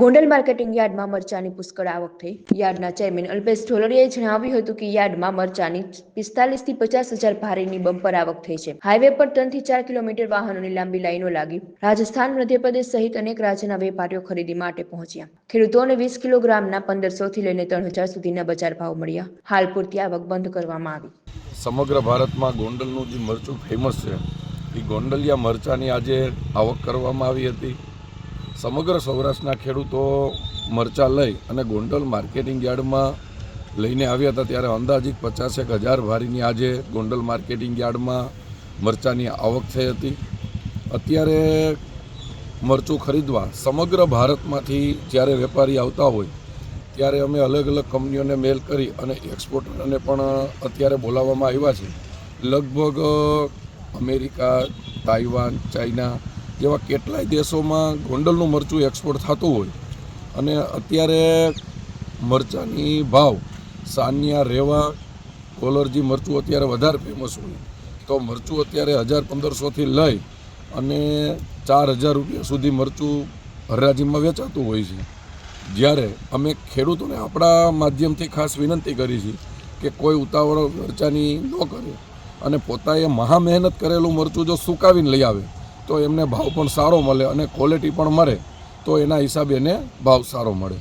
Gondal marketing યાર્ડમાં મરચાની પુષ્કળ આવક થઈ. યાર્ડના ચેરમેન અલ્પેશ ઢોલરિયાએ જણાવ્યું હતું કે યાર્ડમાં મરચાની પિસ્તાલીસથી પચાસ હજાર ભારેની બમ્પર આવક થઈ છે. હાઈવે પર ત્રણથી ચાર કિલોમીટર વાહનોની લાંબી લાઈનો લાગી. રાજસ્થાન, મધ્યપ્રદેશ સહિત અનેક રાજ્યના વેપારીઓ ખરીદી માટે પહોંચ્યા. ખેડૂતોને વીસ કિલોગ્રામના પંદરસો થી લઈને ત્રણ હજાર સુધીના બજાર ભાવ મળ્યા. હાલ પૂરતી આવક બંધ કરવામાં આવી. સમગ્ર ભારતમાં ગોંડલનું જે મરચું ફેમસ છે, એ ગોંડલિયા મરચાંની આજે આવક કરવામાં આવી હતી. સમગ્ર સૌરાષ્ટ્રના ખેડૂતો મરચાં લઈ અને ગોંડલ માર્કેટિંગ યાર્ડમાં લઈને આવ્યા હતા ત્યારે અંદાજિત પચાસેક હજાર ભારીની આજે ગોંડલ માર્કેટિંગ યાર્ડમાં મરચાંની આવક થઈ હતી. અત્યારે મરચું ખરીદવા સમગ્ર ભારતમાંથી જ્યારે વેપારી આવતા હોય, ત્યારે અમે અલગ અલગ કંપનીઓને મેલ કરી અને એક્સપોર્ટરને પણ અત્યારે બોલાવવામાં આવ્યા છે. લગભગ અમેરિકા, તાઇવાન, ચાઇના જેવા કેટલાય દેશોમાં ગોંડલનું મરચું એક્સપોર્ટ થતું હોય અને અત્યારે મરચાંની ભાવ સાનિયા, રેવા, કોલરજી મરચું અત્યારે વધારે ફેમસ હોય. તો મરચું અત્યારે હજાર પંદરસોથી લઈ અને ચાર હજાર રૂપિયા સુધી મરચું હરાજીમાં વેચાતું હોય છે. જ્યારે અમે ખેડૂતોને આપણા માધ્યમથી ખાસ વિનંતી કરી છે કે કોઈ ઉતાવળ મરચાની ન કરે અને પોતાએ મહા મહેનત કરેલું મરચું જો સુકાવીને લઈ આવે તો એમને ભાવ પણ સારો મળે અને ક્વોલિટી પણ મળે, તો એના હિસાબે એને ભાવ સારો મળે.